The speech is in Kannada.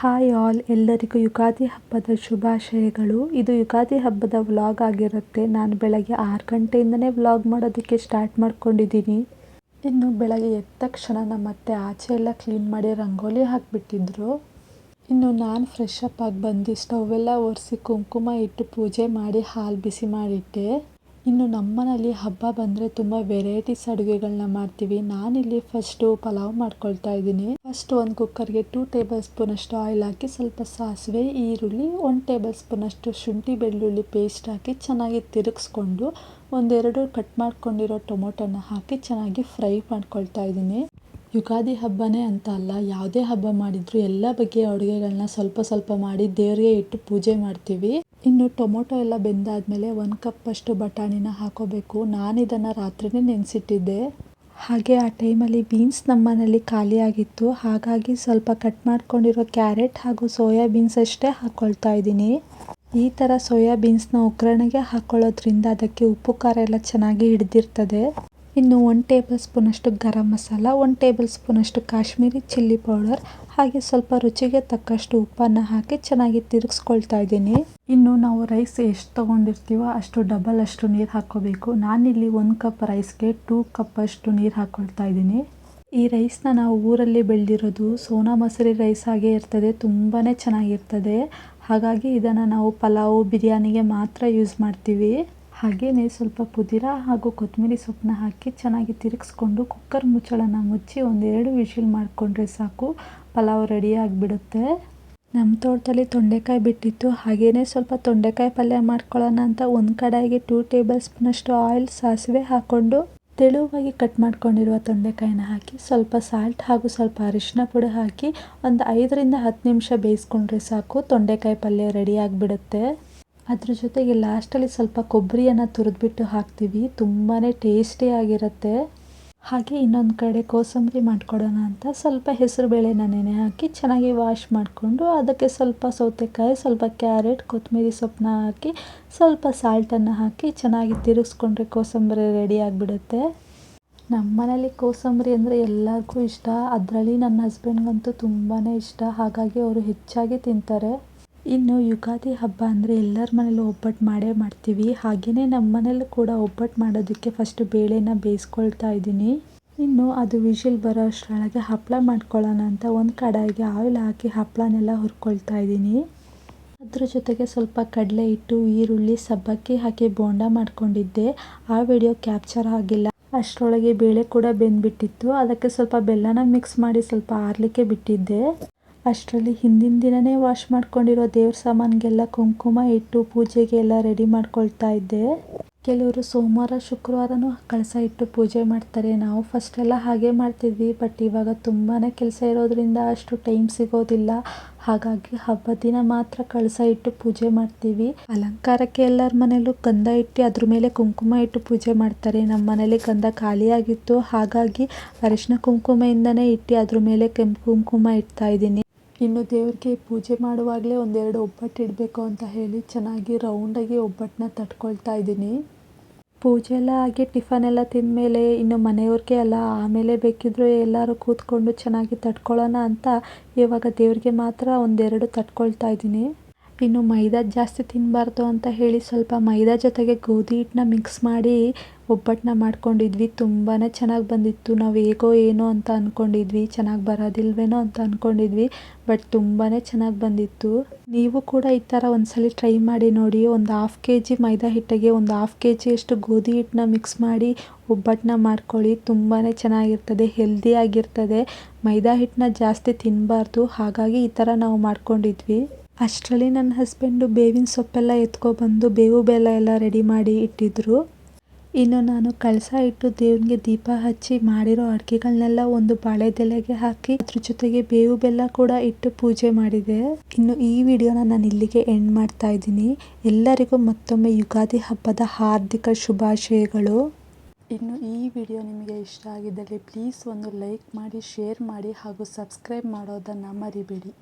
ಹಾಯ್ ಆಲ್, ಎಲ್ಲರಿಗೂ ಯುಗಾದಿ ಹಬ್ಬದ ಶುಭಾಶಯಗಳು. ಇದು ಯುಗಾದಿ ಹಬ್ಬದ ವ್ಲಾಗ್ ಆಗಿರುತ್ತೆ. ನಾನು ಬೆಳಗ್ಗೆ ಆರು ಗಂಟೆಯಿಂದನೇ ವ್ಲಾಗ್ ಮಾಡೋದಕ್ಕೆ ಸ್ಟಾರ್ಟ್ ಮಾಡ್ಕೊಂಡಿದ್ದೀನಿ. ಇನ್ನು ಬೆಳಗ್ಗೆ ಎದ್ದ ತಕ್ಷಣ ನಮ್ಮ ಅತ್ತೆ ಆಚೆ ಎಲ್ಲ ಕ್ಲೀನ್ ಮಾಡಿ ರಂಗೋಲಿ ಹಾಕಿಬಿಟ್ಟಿದ್ರು. ಇನ್ನು ನಾನು ಫ್ರೆಶ್ ಅಪ್ ಆಗಿ ಬಂದು ಸ್ಟವ್ ಎಲ್ಲ ಒರೆಸಿ ಕುಂಕುಮ ಇಟ್ಟು ಪೂಜೆ ಮಾಡಿ ಹಾಲು ಬಿಸಿ ಮಾಡಿಟ್ಟೆ. ಇನ್ನು ನಮ್ಮನೇಲಿ ಹಬ್ಬ ಬಂದರೆ ತುಂಬ ವೆರೈಟೀಸ್ ಅಡುಗೆಗಳನ್ನ ಮಾಡ್ತೀವಿ. ನಾನಿಲ್ಲಿ ಫಸ್ಟು ಪಲಾವ್ ಮಾಡ್ಕೊಳ್ತಾ ಇದ್ದೀನಿ. ಫಸ್ಟ್ ಒಂದು ಕುಕ್ಕರ್ಗೆ ಟೂ ಟೇಬಲ್ ಸ್ಪೂನಷ್ಟು ಆಯಿಲ್ ಹಾಕಿ ಸ್ವಲ್ಪ ಸಾಸಿವೆ, ಈರುಳ್ಳಿ ಒನ್ ಟೇಬಲ್ ಸ್ಪೂನಷ್ಟು ಶುಂಠಿ, ಬೆಳ್ಳುಳ್ಳಿ ಪೇಸ್ಟ್ ಹಾಕಿ ಚೆನ್ನಾಗಿ ತಿರುಗಿಸ್ಕೊಂಡು ಒಂದೆರಡು ಕಟ್ ಮಾಡ್ಕೊಂಡಿರೋ ಟೊಮೊಟೊನ ಹಾಕಿ ಚೆನ್ನಾಗಿ ಫ್ರೈ ಮಾಡ್ಕೊಳ್ತಾ ಇದ್ದೀನಿ. ಯುಗಾದಿ ಹಬ್ಬನೇ ಅಂತ ಅಲ್ಲ, ಯಾವುದೇ ಹಬ್ಬ ಮಾಡಿದ್ರು ಎಲ್ಲ ಬಗೆಯ ಅಡುಗೆಗಳನ್ನ ಸ್ವಲ್ಪ ಸ್ವಲ್ಪ ಮಾಡಿ ದೇವರಿಗೆ ಇಟ್ಟು ಪೂಜೆ ಮಾಡ್ತೀವಿ. ಇನ್ನು ಟೊಮೊಟೊ ಎಲ್ಲ ಬೆಂದಾದಮೇಲೆ ಒಂದು ಕಪ್ಪಷ್ಟು ಬಟಾಣಿನ ಹಾಕೋಬೇಕು. ನಾನು ಇದನ್ನು ರಾತ್ರಿನೇ ನೆನೆಸಿಟ್ಟಿದ್ದೆ. ಹಾಗೆ ಆ ಟೈಮಲ್ಲಿ ಬೀನ್ಸ್ ನಮ್ಮನೇಲಿ ಖಾಲಿಯಾಗಿತ್ತು. ಹಾಗಾಗಿ ಸ್ವಲ್ಪ ಕಟ್ ಮಾಡ್ಕೊಂಡಿರೋ ಕ್ಯಾರೆಟ್ ಹಾಗೂ ಸೋಯಾ ಬೀನ್ಸ್ ಅಷ್ಟೇ ಹಾಕ್ಕೊಳ್ತಾ ಇದ್ದೀನಿ. ಈ ಥರ ಸೋಯಾ ಬೀನ್ಸ್ನ ಒಗ್ಗರಣೆಗೆ ಹಾಕ್ಕೊಳ್ಳೋದ್ರಿಂದ ಅದಕ್ಕೆ ಉಪ್ಪು ಖಾರ ಎಲ್ಲ ಚೆನ್ನಾಗಿ ಹಿಡಿದಿರ್ತದೆ. ಇನ್ನು ಒನ್ ಟೇಬಲ್ ಸ್ಪೂನಷ್ಟು ಗರಂ ಮಸಾಲ ಒನ್ ಟೇಬಲ್ ಸ್ಪೂನಷ್ಟು ಕಾಶ್ಮೀರಿ ಚಿಲ್ಲಿ ಪೌಡರ್ ಹಾಗೆ ಸ್ವಲ್ಪ ರುಚಿಗೆ ತಕ್ಕಷ್ಟು ಉಪ್ಪನ್ನು ಹಾಕಿ ಚೆನ್ನಾಗಿ ತಿರುಗಿಸ್ಕೊಳ್ತಾ ಇದ್ದೀನಿ. ಇನ್ನು ನಾವು ರೈಸ್ ಎಷ್ಟು ತೊಗೊಂಡಿರ್ತೀವೋ ಅಷ್ಟು ಡಬಲ್ ಅಷ್ಟು ನೀರು ಹಾಕ್ಕೋಬೇಕು. ನಾನಿಲ್ಲಿ ಒಂದು ಕಪ್ ರೈಸ್ಗೆ ಟೂ ಕಪ್ ಅಷ್ಟು ನೀರು ಹಾಕ್ಕೊಳ್ತಾ ಇದ್ದೀನಿ. ಈ ರೈಸ್ನ ನಾವು ಊರಲ್ಲಿ ಬೆಳೆದಿರೋದು ಸೋನಾ ಮಸೂರಿ ರೈಸ್ ಹಾಗೆ ಇರ್ತದೆ ತುಂಬಾ ಚೆನ್ನಾಗಿರ್ತದೆ. ಹಾಗಾಗಿ ಇದನ್ನು ನಾವು ಪಲಾವು, ಬಿರಿಯಾನಿಗೆ ಮಾತ್ರ ಯೂಸ್ ಮಾಡ್ತೀವಿ. ಹಾಗೆಯೇ ಸ್ವಲ್ಪ ಪುದೀರ ಹಾಗೂ ಕೊತ್ತಂಬರಿ ಸೊಪ್ಪನ್ನ ಹಾಕಿ ಚೆನ್ನಾಗಿ ತಿರುಗಿಸ್ಕೊಂಡು ಕುಕ್ಕರ್ ಮುಚ್ಚಳನ ಮುಚ್ಚಿ ಒಂದೆರಡು ವಿಶಿಲ್ ಮಾಡಿಕೊಂಡ್ರೆ ಸಾಕು. ಪಲಾವ್ ರೆಡಿ ಆಗಿಬಿಡುತ್ತೆ. ನಮ್ಮ ತೋಟದಲ್ಲಿ ತೊಂಡೆಕಾಯಿ ಬಿಟ್ಟಿತ್ತು. ಹಾಗೆಯೇ ಸ್ವಲ್ಪ ತೊಂಡೆಕಾಯಿ ಪಲ್ಯ ಮಾಡ್ಕೊಳ್ಳೋಣ ಅಂತ ಒಂದು ಕಡಾಯಿಗೆ ಟೂ ಟೇಬಲ್ ಸ್ಪೂನಷ್ಟು ಆಯಿಲ್ ಸಾಸಿವೆ ಹಾಕ್ಕೊಂಡು ತೆಳುವಾಗಿ ಕಟ್ ಮಾಡ್ಕೊಂಡಿರುವ ತೊಂಡೆಕಾಯಿನ ಹಾಕಿ ಸ್ವಲ್ಪ ಸಾಲ್ಟ್ ಹಾಗೂ ಸ್ವಲ್ಪ ಅರಿಶಿನ ಪುಡಿ ಹಾಕಿ ಒಂದು ಐದರಿಂದ ಹತ್ತು ನಿಮಿಷ ಬೇಯಿಸ್ಕೊಂಡ್ರೆ ಸಾಕು. ತೊಂಡೆಕಾಯಿ ಪಲ್ಯ ರೆಡಿ ಆಗಿಬಿಡುತ್ತೆ. ಅದ್ರ ಜೊತೆಗೆ ಲಾಸ್ಟಲ್ಲಿ ಸ್ವಲ್ಪ ಕೊಬ್ಬರಿಯನ್ನು ತುರಿದ್ಬಿಟ್ಟು ಹಾಕ್ತೀವಿ. ತುಂಬಾ ಟೇಸ್ಟಿಯಾಗಿರುತ್ತೆ ಹಾಗೆ ಇನ್ನೊಂದು ಕಡೆ ಕೋಸಂಬರಿ ಮಾಡ್ಕೊಡೋಣ ಅಂತ ಸ್ವಲ್ಪ ಹೆಸರುಬೇಳೆನ ನೆನೆ ಹಾಕಿ ಚೆನ್ನಾಗಿ ವಾಶ್ ಮಾಡಿಕೊಂಡು ಅದಕ್ಕೆ ಸ್ವಲ್ಪ ಸೌತೆಕಾಯಿ, ಸ್ವಲ್ಪ ಕ್ಯಾರೆಟ್ ಕೊತ್ತಂಬರಿ ಸೊಪ್ಪನ್ನ ಹಾಕಿ ಸ್ವಲ್ಪ ಸಾಲ್ಟನ್ನು ಹಾಕಿ ಚೆನ್ನಾಗಿ ತಿರುಗಿಸ್ಕೊಂಡ್ರೆ ಕೋಸಂಬರಿ ರೆಡಿ ಆಗಿಬಿಡುತ್ತೆ. ನಮ್ಮ ಮನೇಲಿ ಕೋಸಂಬರಿ ಅಂದರೆ ಎಲ್ಲರಿಗೂ ಇಷ್ಟ. ಅದರಲ್ಲಿ ನನ್ನ ಹಸ್ಬೆಂಡ್ಗಂತೂ ತುಂಬಾ ಇಷ್ಟ. ಹಾಗಾಗಿ ಅವರು ಹೆಚ್ಚಾಗಿ ತಿಂತಾರೆ. ಇನ್ನು ಯುಗಾದಿ ಹಬ್ಬ ಅಂದರೆ ಎಲ್ಲರ ಮನೇಲೂ ಒಬ್ಬಟ್ಟು ಮಾಡೇ ಮಾಡ್ತೀವಿ. ಹಾಗೆಯೇ ನಮ್ಮ ಮನೇಲೂ ಕೂಡ ಒಬ್ಬಟ್ಟು ಮಾಡೋದಕ್ಕೆ ಫಸ್ಟ್ ಬೇಳೆನ ಬೇಯಿಸ್ಕೊಳ್ತಾ ಇದ್ದೀನಿ. ಇನ್ನು ಅದು ವಿಷಿಲ್ ಬರೋ ಅಷ್ಟರೊಳಗೆ ಹಪ್ಪಳ ಮಾಡ್ಕೊಳ್ಳೋಣ ಅಂತ ಒಂದು ಕಡಾಯಿಗೆ ಆಯಿಲ್ ಹಾಕಿ ಹಪ್ಪಳನೆಲ್ಲ ಹುರ್ಕೊಳ್ತಾ ಇದ್ದೀನಿ. ಅದ್ರ ಜೊತೆಗೆ ಸ್ವಲ್ಪ ಕಡಲೆ ಹಿಟ್ಟು, ಈರುಳ್ಳಿ, ಸಬ್ಬಕ್ಕಿ ಹಾಕಿ ಬೋಂಡ ಮಾಡ್ಕೊಂಡಿದ್ದೆ. ಆ ವಿಡಿಯೋ ಕ್ಯಾಪ್ಚರ್ ಆಗಿಲ್ಲ. ಅಷ್ಟರೊಳಗೆ ಬೇಳೆ ಕೂಡ ಬೆಂದ್ಬಿಟ್ಟಿತ್ತು. ಅದಕ್ಕೆ ಸ್ವಲ್ಪ ಬೆಲ್ಲನ ಮಿಕ್ಸ್ ಮಾಡಿ ಸ್ವಲ್ಪ ಆರಲಿಕ್ಕೆ ಬಿಟ್ಟಿದ್ದೆ. ಅಷ್ಟರಲ್ಲಿ ಹಿಂದಿನ ದಿನವೇ ವಾಶ್ ಮಾಡ್ಕೊಂಡಿರೋ ದೇವ್ರ ಸಾಮಾನಿಗೆಲ್ಲ ಕುಂಕುಮ ಇಟ್ಟು ಪೂಜೆಗೆ ಎಲ್ಲ ರೆಡಿ ಮಾಡ್ಕೊಳ್ತಾ ಇದ್ದೆ. ಕೆಲವರು ಸೋಮವಾರ, ಶುಕ್ರವಾರನೂ ಕಳಸ ಇಟ್ಟು ಪೂಜೆ ಮಾಡ್ತಾರೆ. ನಾವು ಫಸ್ಟ್ ಎಲ್ಲ ಹಾಗೆ ಮಾಡ್ತಿದ್ವಿ ಬಟ್ ಇವಾಗ ತುಂಬಾ ಕೆಲಸ ಇರೋದ್ರಿಂದ ಅಷ್ಟು ಟೈಮ್ ಸಿಗೋದಿಲ್ಲ. ಹಾಗಾಗಿ ಹಬ್ಬ ದಿನ ಮಾತ್ರ ಕಳಸ ಇಟ್ಟು ಪೂಜೆ ಮಾಡ್ತೀವಿ. ಅಲಂಕಾರಕ್ಕೆ ಎಲ್ಲರ ಮನೇಲೂ ಗಂಧ ಇಟ್ಟು ಅದ್ರ ಮೇಲೆ ಕುಂಕುಮ ಇಟ್ಟು ಪೂಜೆ ಮಾಡ್ತಾರೆ. ನಮ್ಮ ಮನೇಲಿ ಗಂಧ ಖಾಲಿಯಾಗಿತ್ತು. ಹಾಗಾಗಿ ಅರಿಶಿನ ಕುಂಕುಮೆಯಿಂದನೇ ಇಟ್ಟು ಅದ್ರ ಮೇಲೆ ಕೆಂಪು ಕುಂಕುಮ ಇಡ್ತಾ ಇದ್ದೀನಿ. ಇನ್ನು ದೇವ್ರಿಗೆ ಪೂಜೆ ಮಾಡುವಾಗಲೇ ಒಂದೆರಡು ಒಬ್ಬಟ್ಟು ಇಡಬೇಕು ಅಂತ ಹೇಳಿ ಚೆನ್ನಾಗಿ ರೌಂಡಾಗಿ ಒಬ್ಬಟ್ಟನ್ನ ತಟ್ಕೊಳ್ತಾ ಇದ್ದೀನಿ. ಪೂಜೆ ಎಲ್ಲ ಆಗಿ ಟಿಫನ್ ಎಲ್ಲ ತಿಂದಮೇಲೆ ಇನ್ನು ಮನೆಯವ್ರಿಗೆ ಎಲ್ಲ ಆಮೇಲೆ ಬೇಕಿದ್ದರೂ ಎಲ್ಲರೂ ಕೂತ್ಕೊಂಡು ಚೆನ್ನಾಗಿ ತಟ್ಕೊಳ್ಳೋಣ ಅಂತ ಇವಾಗ ದೇವ್ರಿಗೆ ಮಾತ್ರ ಒಂದೆರಡು ತಟ್ಕೊಳ್ತಾ ಇದ್ದೀನಿ. ಇನ್ನು ಮೈದಾ ಜಾಸ್ತಿ ತಿನ್ನಬಾರ್ದು ಅಂತ ಹೇಳಿ ಸ್ವಲ್ಪ ಮೈದಾ ಜೊತೆಗೆ ಗೋಧಿ ಹಿಟ್ಟನ್ನ ಮಿಕ್ಸ್ ಮಾಡಿ ಒಬ್ಬಟ್ಟನ್ನ ಮಾಡ್ಕೊಂಡಿದ್ವಿ. ತುಂಬಾ ಚೆನ್ನಾಗಿ ಬಂದಿತ್ತು. ನಾವು ಹೇಗೋ ಏನೋ ಅಂತ ಅಂದ್ಕೊಂಡಿದ್ವಿ ಚೆನ್ನಾಗಿ ಬರೋದಿಲ್ವೇನೋ ಅಂತ ಅಂದ್ಕೊಂಡಿದ್ವಿ ಬಟ್ ತುಂಬಾ ಚೆನ್ನಾಗಿ ಬಂದಿತ್ತು. ನೀವು ಕೂಡ ಈ ಥರ ಒಂದ್ಸಲ ಟ್ರೈ ಮಾಡಿ ನೋಡಿ. ಒಂದು ಹಾಫ್ ಕೆ ಜಿ ಮೈದಾ ಹಿಟ್ಟಿಗೆ ಒಂದು ಹಾಫ್ ಕೆ ಜಿಯಷ್ಟು ಗೋಧಿ ಹಿಟ್ಟನ್ನ ಮಿಕ್ಸ್ ಮಾಡಿ ಒಬ್ಬಟ್ಟನ್ನ ಮಾಡ್ಕೊಳ್ಳಿ. ತುಂಬಾ ಚೆನ್ನಾಗಿರ್ತದೆ. ಹೆಲ್ದಿಯಾಗಿರ್ತದೆ ಮೈದಾ ಹಿಟ್ಟನ್ನ ಜಾಸ್ತಿ ತಿನ್ನಬಾರ್ದು ಹಾಗಾಗಿ ಈ ಥರ ನಾವು ಮಾಡ್ಕೊಂಡಿದ್ವಿ. ಅಷ್ಟರಲ್ಲಿ ನನ್ನ ಹಸ್ಬೆಂಡು ಬೇವಿನ ಸೊಪ್ಪೆಲ್ಲ ಎತ್ಕೊಬಂದು ಬೇವು ಬೆಲ್ಲ ಎಲ್ಲ ರೆಡಿ ಮಾಡಿ ಇಟ್ಟಿದ್ರು. ಇನ್ನು ನಾನು ಕಳಸ ಇಟ್ಟು ದೇವ್ರಿಗೆ ದೀಪ ಹಚ್ಚಿ ಮಾಡಿರೋ ಅಡುಗೆಗಳನ್ನೆಲ್ಲ ಒಂದು ಬಾಳೆದೆಲೆಗೆ ಹಾಕಿ ಅದ್ರ ಜೊತೆಗೆ ಬೇವು ಬೆಲ್ಲ ಕೂಡ ಇಟ್ಟು ಪೂಜೆ ಮಾಡಿದೆ. ಇನ್ನು ಈ ವಿಡಿಯೋನ ನಾನು ಇಲ್ಲಿಗೆ ಎಂಡ್ ಮಾಡ್ತಾ ಇದ್ದೀನಿ. ಎಲ್ಲರಿಗೂ ಮತ್ತೊಮ್ಮೆ ಯುಗಾದಿ ಹಬ್ಬದ ಹಾರ್ದಿಕ ಶುಭಾಶಯಗಳು. ಇನ್ನು ಈ ವಿಡಿಯೋ ನಿಮಗೆ ಇಷ್ಟ ಆಗಿದ್ದಲ್ಲಿ ಪ್ಲೀಸ್ ಒಂದು ಲೈಕ್ ಮಾಡಿ, ಶೇರ್ ಮಾಡಿ ಹಾಗೂ ಸಬ್ಸ್ಕ್ರೈಬ್ ಮಾಡೋದನ್ನು ಮರಿಬೇಡಿ.